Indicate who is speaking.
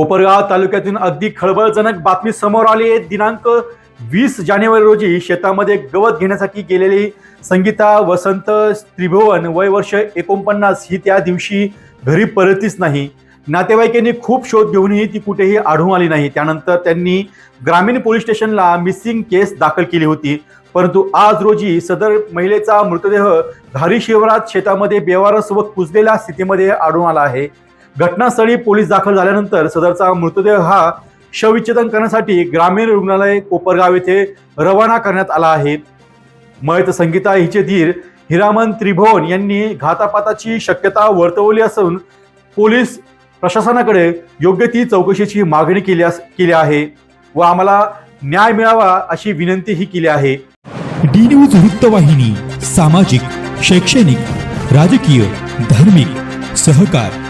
Speaker 1: कोपरगाव तालुक्यातून अगदी खळबळजनक बातमी समोर आली आहे. दिनांक वीस जानेवारी रोजी शेतामध्ये गवत घेण्यासाठी गेलेली संगीता वसंत त्रिभुवन वय वर्ष एकोणपन्नास ही त्या दिवशी घरी परतलीच नाही. नातेवाईकांनी खूप शोध घेऊनही ती कुठेही आढळून आली नाही. त्यानंतर त्यांनी ग्रामीण पोलीस स्टेशनला मिसिंग केस दाखल केली होती. परंतु आज रोजी सदर महिलेचा मृतदेह धारी शिवारात शेतामध्ये बेवारस व कुजलेल्या स्थितीमध्ये आढळून आला आहे. घटनास्थळी पोलीस दाखल झाल्यानंतर सदरचा मृतदेह हा शवविच्छेदन करण्यासाठी ग्रामीण रुग्णालय कोपरगाव येथे रवाना करण्यात आला आहे. मयत संगीता हिचे धीर हिरामन त्रिभुवन यांनी घातापाताची शक्यता वर्तवली असून पोलीस प्रशासनाकडे योग्य ती चौकशीची मागणी केली केली आहे व आम्हाला न्याय मिळावा अशी विनंतीही केली आहे.
Speaker 2: डी न्यूज वृत्तवाहिनी सामाजिक शैक्षणिक राजकीय धार्मिक सहकार.